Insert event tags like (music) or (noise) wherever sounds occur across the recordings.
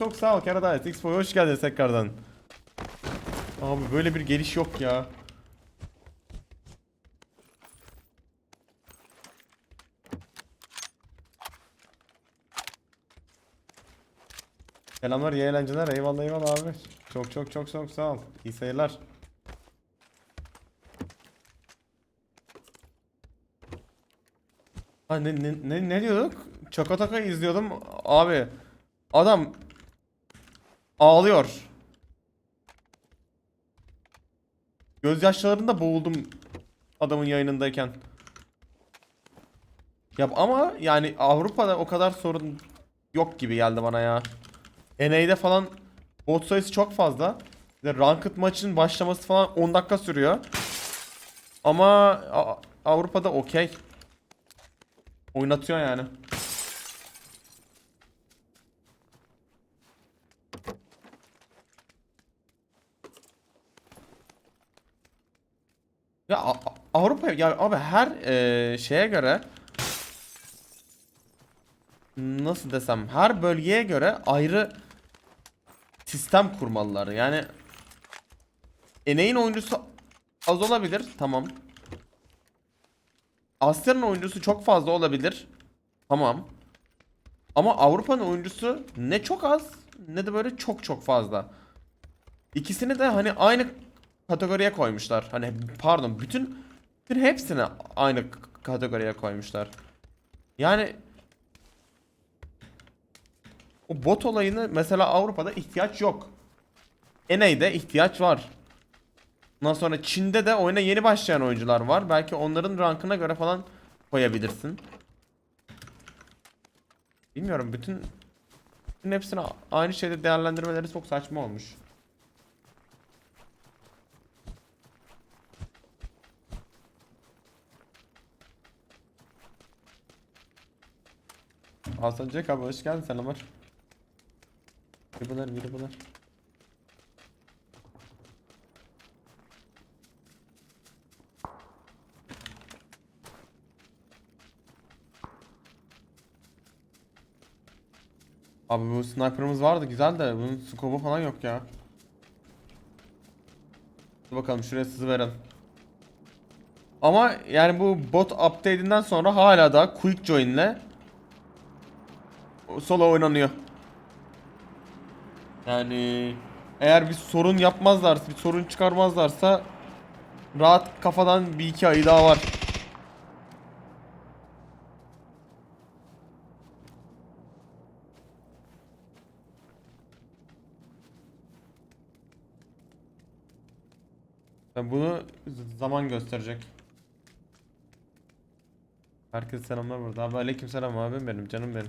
Çok sağ ol Karadağ. X-Boy hoş geldin tekrardan. Abi böyle bir geliş yok ya. Selamlar, iyi eğlenceler. Eyvallah eyvallah abi. Çok çok çok çok sağ ol. İyi seyirler. Ha ne ne ne, ne diyorduk? Çakataka izliyordum. Abi adam ağlıyor. Gözyaşlarında boğuldum adamın yayınındayken. Ya ama yani Avrupa'da o kadar sorun yok gibi geldi bana ya. NA'de falan bot sayısı çok fazla. De Ranked maçın başlaması falan 10 dakika sürüyor. Ama Avrupa'da okey. Oynatıyor yani. Ya Avrupa ya abi her eee, şeye göre nasıl desem her bölgeye göre ayrı sistem kurmalılar. Yani NA'in oyuncusu az olabilir tamam. Asya'nın oyuncusu çok fazla olabilir. Tamam. Ama Avrupa'nın oyuncusu ne çok az ne de böyle çok çok fazla. İkisini de hani aynı kategoriye koymuşlar. Hani pardon bütün bütün hepsini aynı kategoriye koymuşlar. Yani o bot olayını mesela Avrupa'da ihtiyaç yok. NA'de ihtiyaç var. Ondan sonra Çin'de de oyuna yeni başlayan oyuncular var. Belki onların rankına göre falan koyabilirsin. Bilmiyorum bütün, bütün hepsini aynı şeyde değerlendirmeleri çok saçma olmuş. Hasan Jack abi hoş geldin selamlar. Merhabalar merhabalar. Abi bu sniper'ımız vardı güzel de bunun scope'u falan yok ya. Dur bakalım şuraya sızı verelim. Ama yani bu bot update'inden sonra hala da quick join'le solo oynanıyor. Yani eğer bir sorun yapmazlarsa, bir sorun çıkarmazlarsa rahat kafadan bir iki ayı daha var. Bunu zaman gösterecek. Herkese selamlar burada. Abi aleyküm selam abim benim canım benim.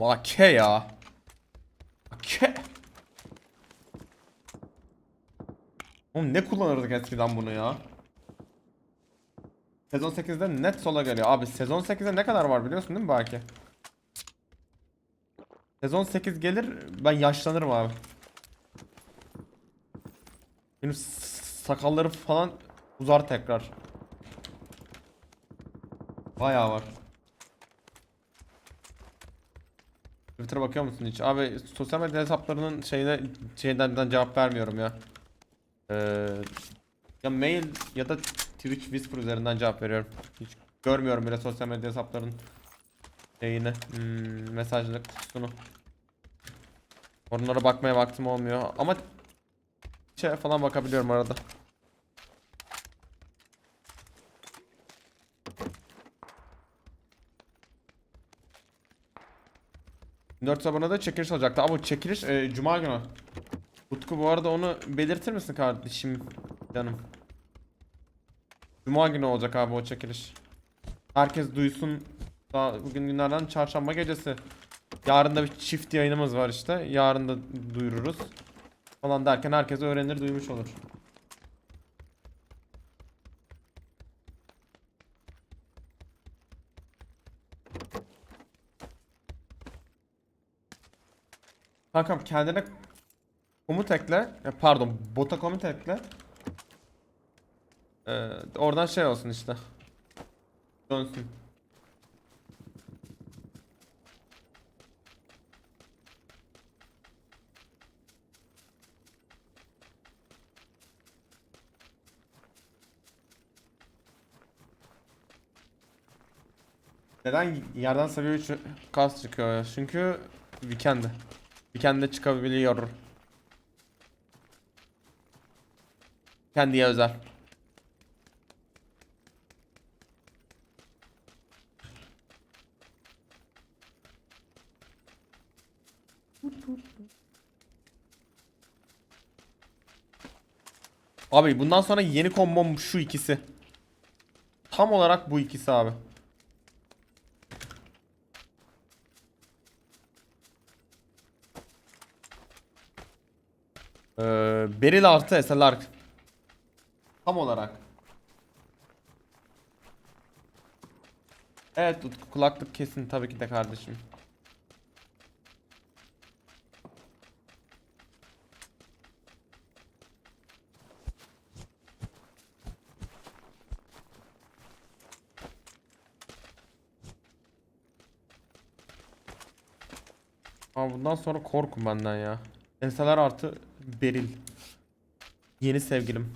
Make ya. Make. Oğlum ne kullanırdık eskiden bunu ya? Sezon 8'de net sola geliyor. Abi sezon 8'de ne kadar var biliyorsun değil mi belki? Sezon 8 gelir ben yaşlanırım abi. Benim sakalları falan uzar tekrar. Bayağı var. Twitter'a bakıyor musun hiç? Abi sosyal medya hesaplarının şeyine şeyden cevap vermiyorum ya. Ee, ya mail ya da Twitch Whisper üzerinden cevap veriyorum. Hiç görmüyorum bile sosyal medya hesaplarının şeyini, hmm, mesajlık kutusunu. Onlara bakmaya vaktim olmuyor ama şey falan bakabiliyorum arada. Dört abone da çekiliş olacaktı ama çekiliş e, cuma günü. Utku bu arada onu belirtir misin kardeşim canım? Cuma günü olacak abi o çekiliş. Herkes duysun. Daha bugün günlerden çarşamba gecesi. Yarın da bir çift yayınımız var işte. Yarın da duyururuz. Falan derken herkes öğrenir duymuş olur. Kankam kendine komut ekle. Ya Pardon bota komut ekle. Ee, oradan şey olsun işte. Dönsün. Neden yerden seviye 3 kas çıkıyor ya? Çünkü weekend. Weekend'de çıkabiliyor. Kendiye özel. Abi bundan sonra yeni kombom şu ikisi. Tam olarak bu ikisi abi. Ee, Beril artı SLR. Tam olarak. Evet Utku kulaklık kesin tabii ki de kardeşim. Ama bundan sonra korkun benden ya. Enseler artı Beril. Yeni sevgilim.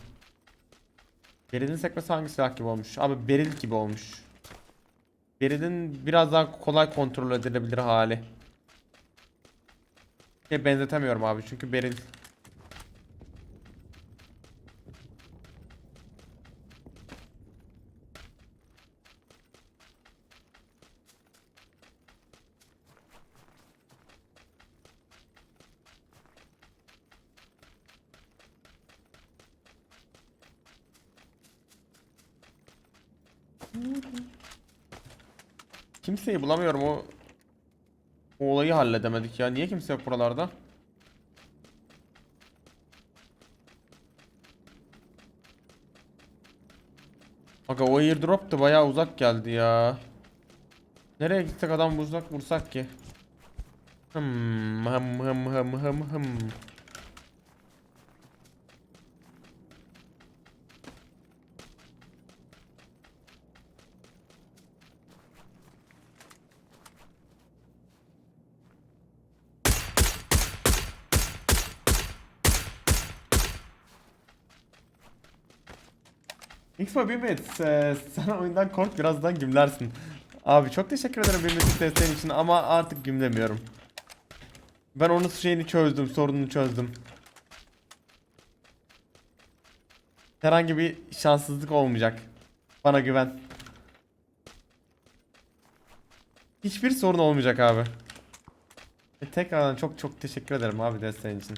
Beril'in sekmesi hangi silah gibi olmuş? Abi Beril gibi olmuş. Beril'in biraz daha kolay kontrol edilebilir hali. Şey benzetemiyorum abi çünkü Beril Kimseyi bulamıyorum o o olayı halledemedik ya. Niye kimse yok buralarda? Aga o airdrop da bayağı uzak geldi ya. Nereye gitsek adam uzak vursak ki? Hmm, hım hım hım hım hım. Xpo Bimit, e, sen oyundan kork birazdan gümlersin. Abi çok teşekkür ederim Bimit'in desteğin için ama artık gümlemiyorum. Ben onun şeyini çözdüm, sorununu çözdüm. Herhangi bir şanssızlık olmayacak. Bana güven. Hiçbir sorun olmayacak abi. E, tekrardan çok çok teşekkür ederim abi desteğin için.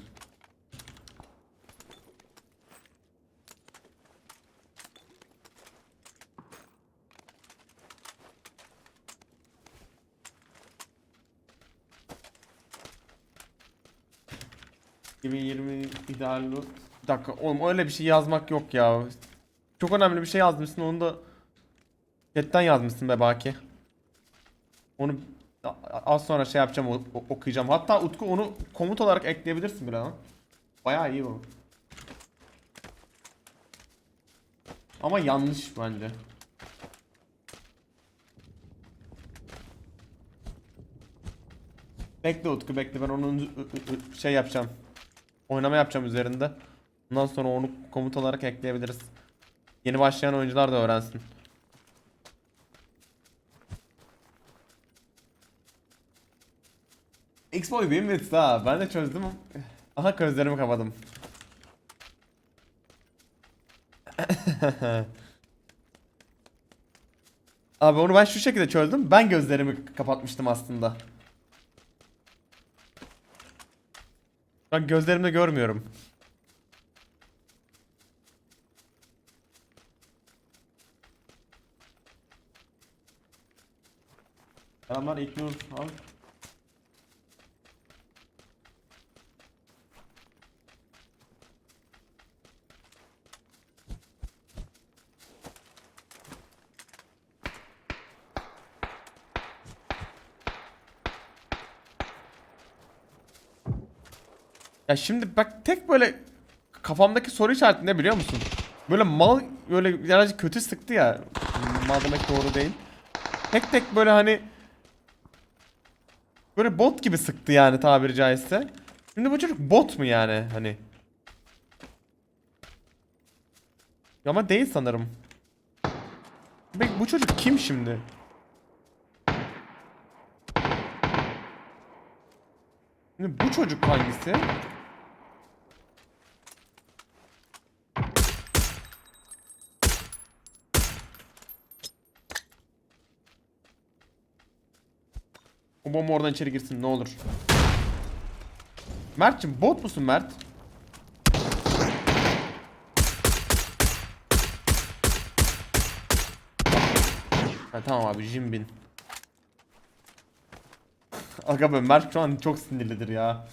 ...2020 ideal loot... Bir dakika oğlum öyle bir şey yazmak yok ya. Çok önemli bir şey yazmışsın onu da... Chatten yazmışsın be Baki. Onu az sonra şey yapacağım okuyacağım. Hatta Utku onu komut olarak ekleyebilirsin bile lan. Bayağı iyi bu. Ama yanlış bence. Bekle Utku bekle ben onun şey yapacağım. Oynama yapacağım üzerinde. Bundan sonra onu komut olarak ekleyebiliriz. Yeni başlayan oyuncular da öğrensin. X-Boy benim ha? Ben de çözdüm. Aha gözlerimi kapadım. (laughs) Abi onu ben şu şekilde çözdüm. Ben gözlerimi kapatmıştım aslında. Ben gözlerimle görmüyorum. Selamlar İlknur. Abi. Ya şimdi bak tek böyle kafamdaki soru işareti ne biliyor musun? Böyle mal böyle birazcık kötü sıktı ya. Mal demek doğru değil. Tek tek böyle hani böyle bot gibi sıktı yani tabiri caizse. Şimdi bu çocuk bot mu yani hani? Ama değil sanırım. Peki bu çocuk kim şimdi? Şimdi bu çocuk hangisi? Bomba oradan içeri girsin ne olur. Mert'cim bot musun Mert? Ha, tamam abi Jimbin. Aga be Mert şu an çok sinirlidir ya.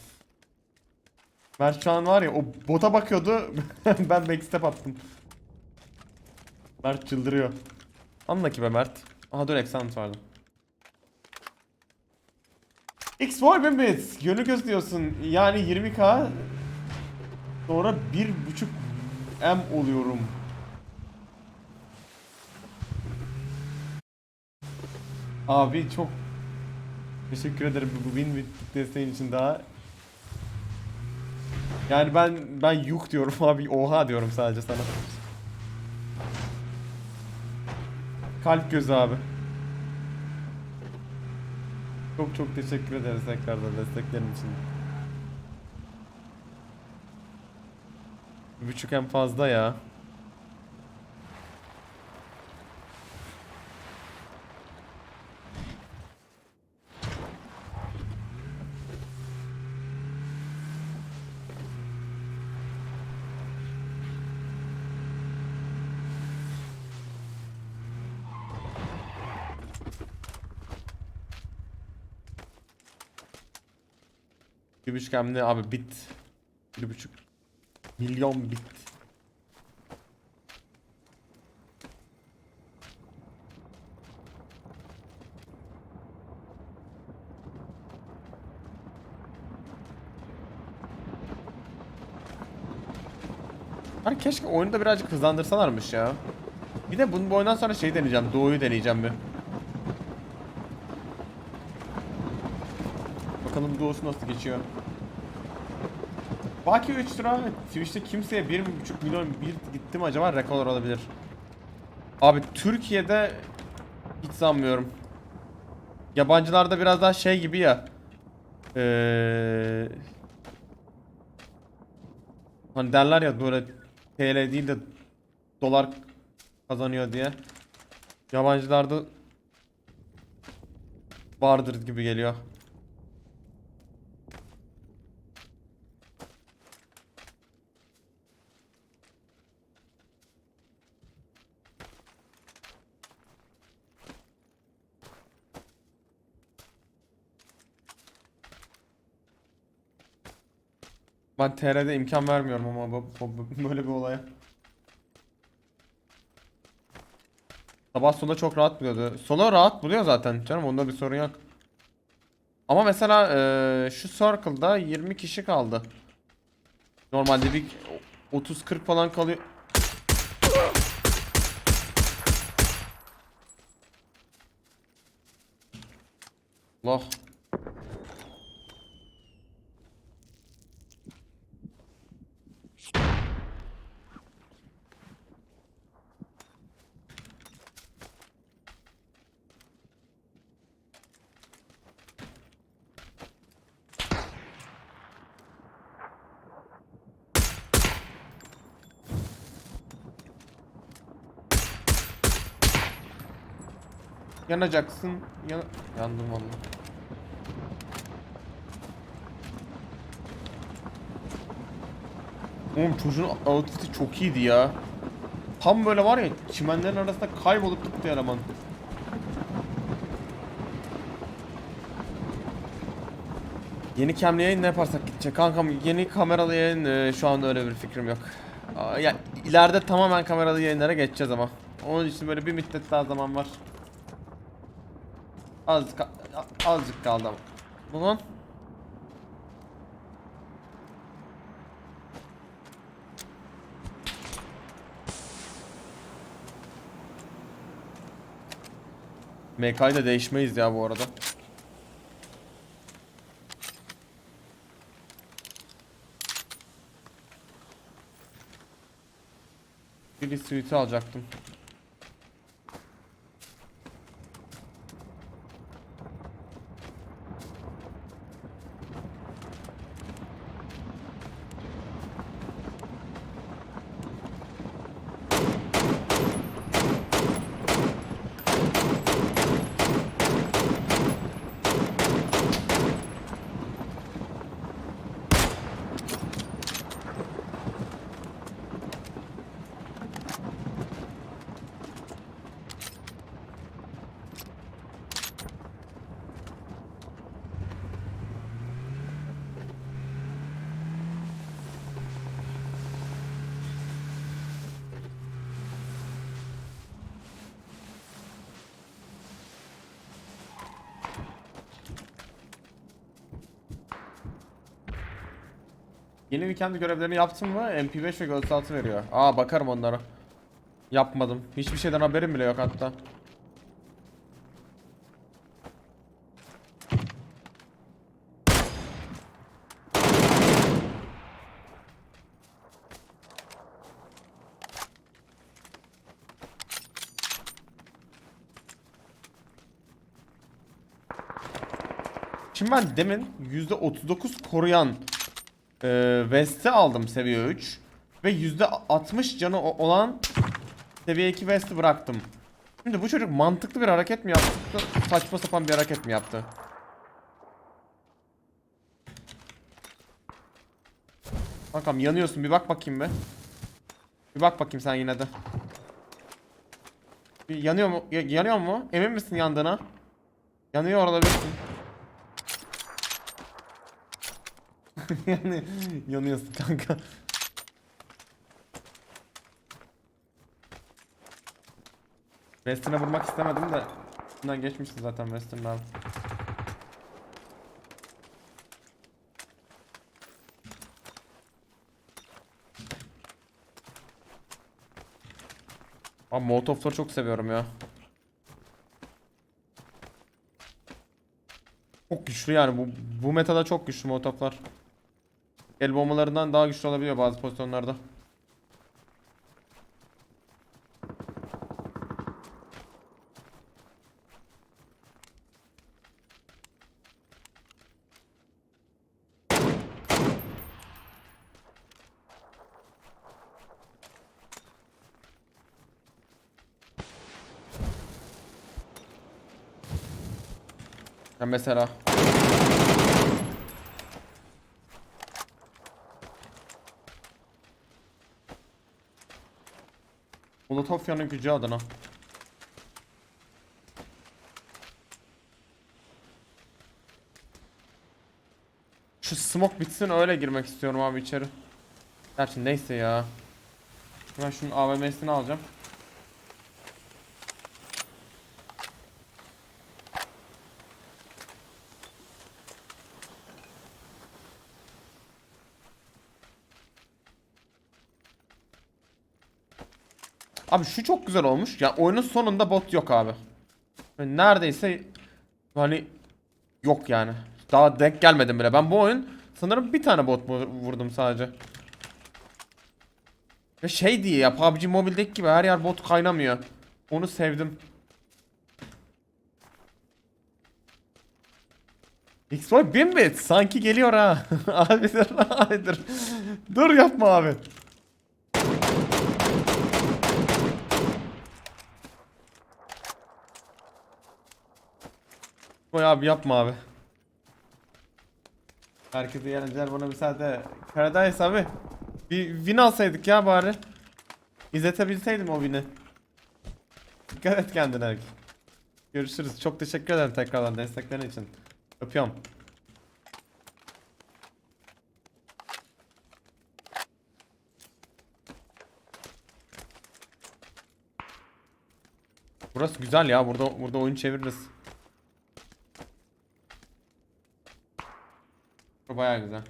Mert şu an var ya o bota bakıyordu (laughs) ben backstep attım. Mert çıldırıyor. Anla ki be Mert. Aha dur Exant vardı. X Boy Bimbit yönü gözlüyorsun yani 20k sonra 1.5 M oluyorum. Abi çok teşekkür ederim bu win desteğin için daha. Yani ben ben yuk diyorum (laughs) abi oha diyorum sadece sana. Kalp gözü abi. Çok çok teşekkür ederiz tekrardan desteklerin için. Bir buçuk en fazla ya. Ne abi bit. Bir buçuk milyon bit. Hani keşke oyunu da birazcık hızlandırsalarmış ya. Bir de bunun bu oyundan sonra şey deneyeceğim. Doğu'yu deneyeceğim bir. Bakalım Doğu'su nasıl geçiyor. Baki 3 lira Twitch'te kimseye 1,5 milyon bir gitti mi acaba rekor olabilir. Abi Türkiye'de hiç sanmıyorum. Yabancılarda biraz daha şey gibi ya. Ee, hani derler ya böyle TL değil de dolar kazanıyor diye. Yabancılarda vardır gibi geliyor. Ben TR'de imkan vermiyorum ama bu, (laughs) böyle bir olaya. Sabah sola çok rahat buluyordu. Sola rahat buluyor zaten canım onda bir sorun yok. Ama mesela eee, şu circle'da 20 kişi kaldı. Normalde bir 30-40 falan kalıyor. Allah. Yanacaksın. Yan Yandım vallahi. Oğlum çocuğun outfit'i çok iyiydi ya. Tam böyle var ya çimenlerin arasında kaybolup gitti eleman. Yeni camlı yayın ne yaparsak gidecek kankam yeni kameralı yayın e, şu anda öyle bir fikrim yok. Aa, ya ileride tamamen kameralı yayınlara geçeceğiz ama. Onun için böyle bir müddet daha zaman var. Azıcık, azıcık kaldı. Bunun. MK'yı da değişmeyiz ya bu arada. Bir suite alacaktım. Yeni weekend görevlerini yaptın mı? MP5 ve Ghost 6 veriyor. Aa bakarım onlara. Yapmadım. Hiçbir şeyden haberim bile yok hatta. Şimdi ben demin %39 koruyan e, Vest'i aldım seviye 3 ve %60 canı olan seviye 2 Vest'i bıraktım. Şimdi bu çocuk mantıklı bir hareket mi yaptı, saçma sapan bir hareket mi yaptı? Bakalım yanıyorsun bir bak bakayım be. Bir bak bakayım sen yine de. Bir yanıyor mu? Ya- yanıyor mu? Emin misin yandığına? Yanıyor olabilirsin. (laughs) yani yanıyorsun kanka. Western'e vurmak istemedim de Bundan geçmişti zaten Western abi. Molotov'ları çok seviyorum ya. Çok güçlü yani bu bu metada çok güçlü Molotov'lar. El bombalarından daha güçlü olabiliyor bazı pozisyonlarda. Mesela Molotofya'nın gücü adına. Şu smoke bitsin öyle girmek istiyorum abi içeri. Gerçi neyse ya. Ben şunun AVM'sini alacağım. Abi şu çok güzel olmuş. Ya oyunun sonunda bot yok abi. Yani neredeyse hani yok yani. Daha denk gelmedim bile. Ben bu oyun sanırım bir tane bot vurdum sadece. Ve şey diye ya PUBG Mobile'deki gibi her yer bot kaynamıyor. Onu sevdim. 1000 bit sanki geliyor ha. abi dur abi dur. Dur yapma abi. Koy abi yapma abi. Herkese eğlenceler bana müsaade. Paradise abi. Bir win alsaydık ya bari. İzletebilseydim o win'i. Dikkat et kendine. Görüşürüz. Çok teşekkür ederim tekrardan desteklerin için. Öpüyorum. Burası güzel ya. Burada burada oyun çeviririz. Bu baya güzel.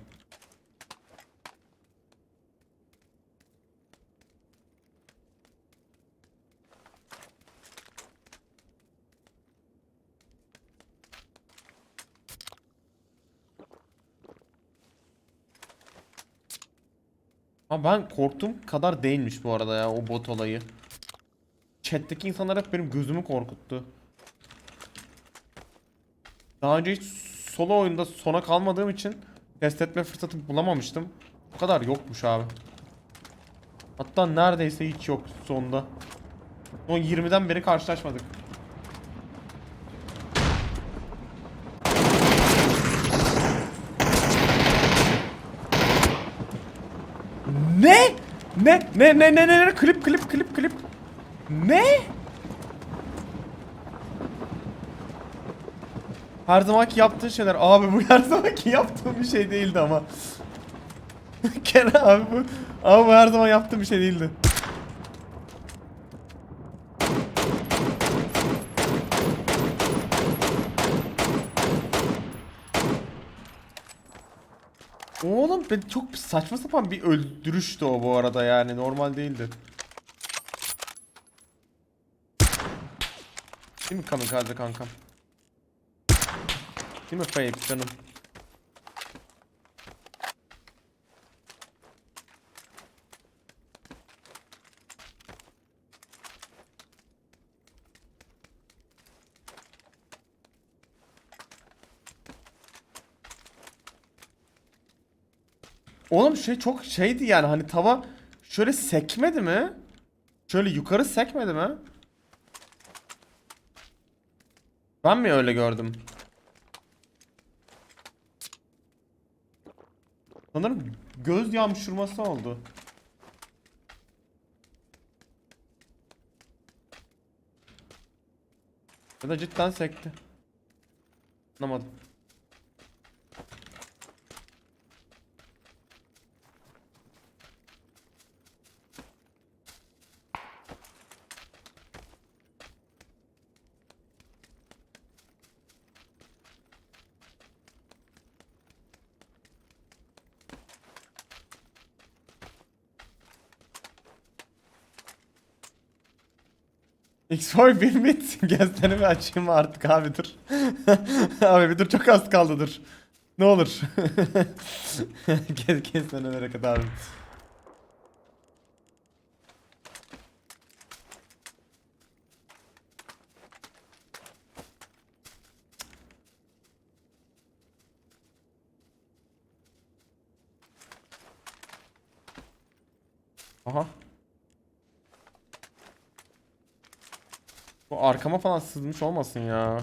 Ama ben korktuğum kadar değilmiş bu arada ya o bot olayı. Chat'teki insanlar hep benim gözümü korkuttu. Daha önce hiç solo oyunda sona kalmadığım için test etme fırsatı bulamamıştım. Bu kadar yokmuş abi. Hatta neredeyse hiç yok sonda. Son 20'den beri karşılaşmadık. Ne? Ne? Ne ne ne ne ne klip klip klip klip. Ne? Her zamanki yaptığın şeyler abi bu her zamanki yaptığım bir şey değildi ama. (laughs) Kenan abi bu abi bu her zaman yaptığım bir şey değildi. Oğlum ben çok saçma sapan bir öldürüştü o bu arada yani normal değildi. Değil mi kamikaze kankam? Değil mi Fake canım? Oğlum şey çok şeydi yani hani tava şöyle sekmedi mi? Şöyle yukarı sekmedi mi? Ben mi öyle gördüm? Sanırım göz yamşurması oldu. Ya da cidden sekti. Anlamadım. X-Boy bir. (laughs) Gözlerimi açayım artık abi dur. (laughs) abi bir dur çok az kaldı dur. Ne olur. (laughs) kes kes sen bereket abi. Aha. Bu arkama falan sızmış olmasın ya.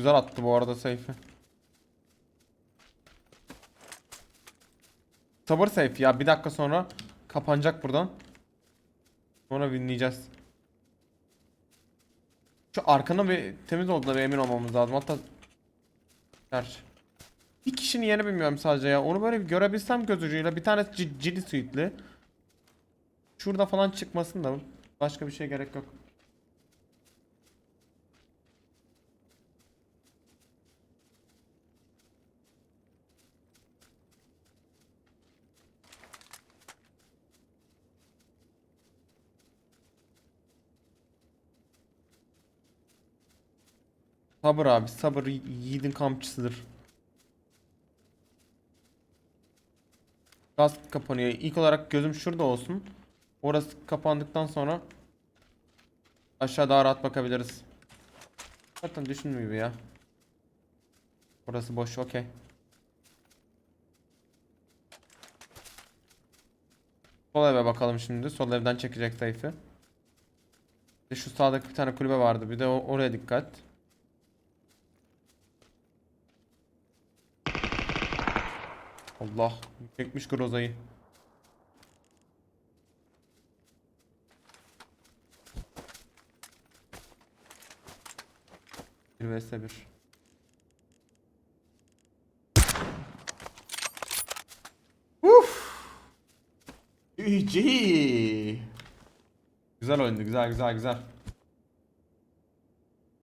Güzel attı bu arada seyfi. Sabır safe ya bir dakika sonra kapanacak buradan. Sonra winleyeceğiz. Şu arkanın bir temiz olduğuna emin olmamız lazım. Hatta Gerçi. Bir kişinin yerini bilmiyorum sadece ya. Onu böyle bir görebilsem göz ucuyla. Bir tane cili suitli. Şurada falan çıkmasın da başka bir şey gerek yok. Sabır abi sabır yi- yiğidin kamçısıdır. Gaz kapanıyor. İlk olarak gözüm şurada olsun. Orası kapandıktan sonra aşağı daha rahat bakabiliriz. Zaten düşündüğüm gibi ya. Orası boş okey. Sol eve bakalım şimdi. Sol evden çekecek sayfı. Şu sağdaki bir tane kulübe vardı. Bir de oraya dikkat. Allah çekmiş Groza'yı. Bir vs bir. Uf. GG. Güzel oyundu güzel güzel güzel.